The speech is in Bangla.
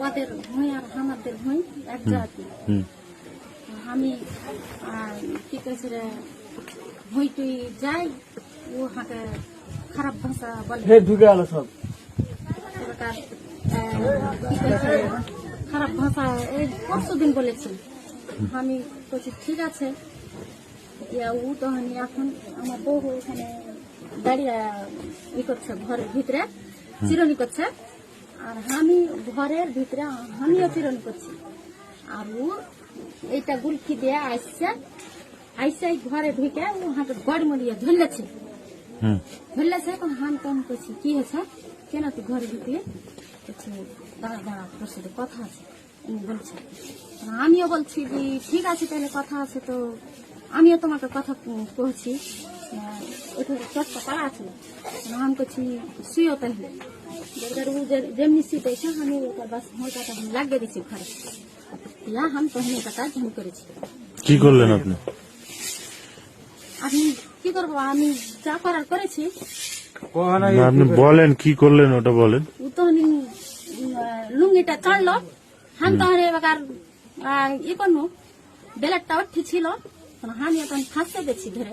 ওদের আর আমাদের এক জাতি আমি টুই ও খারাপ ভাষা বলে খারাপ ভাষা এই পরশু দিন বলেছে আমি বলছি ঠিক আছে ও তখন এখন আমার বউ ওখানে দাঁড়িয়ে ই করছে ঘরের ভিতরে চিরনি করছে আর আমি ঘরের ভিতরে আমিও চিরনি করছি আর ও এইটা গুলকি দিয়ে আসছে আইসে ঘরে ঢুকে ও হাতে গড় মরিয়ে ধরলেছে ধরলেছে এখন হান কান করছি কি হয়েছে কেন তুই ঘরে ঢুকলি দাঁড়া দাঁড়া তোর সাথে কথা আছে উনি বলছে আমিও বলছি যে ঠিক আছে তাহলে কথা আছে তো আমিও তোমাকে কথা কহছি চটটা পাড়া আছে। আমি করছি শুয়েও তাহলে এবার ও যেমনি শীতেছে আমি ওটা বাস মোটাটা লাগিয়ে দিছি ঘরে। ইয়া আমি তখন এটা কাজ আমি করেছি। কি করলেন আপনি? আমি কি করব? আমি যা করার করেছি। আপনি বলেন কি করলেন ওটা বলেন। ও তো উম, লুঙ্গিটা কাটলো। হাম। তখন এবার ই করনু বেলারটা উঠে ছিল। তখন আমি এখন ফাঁসতে গেছি ধরে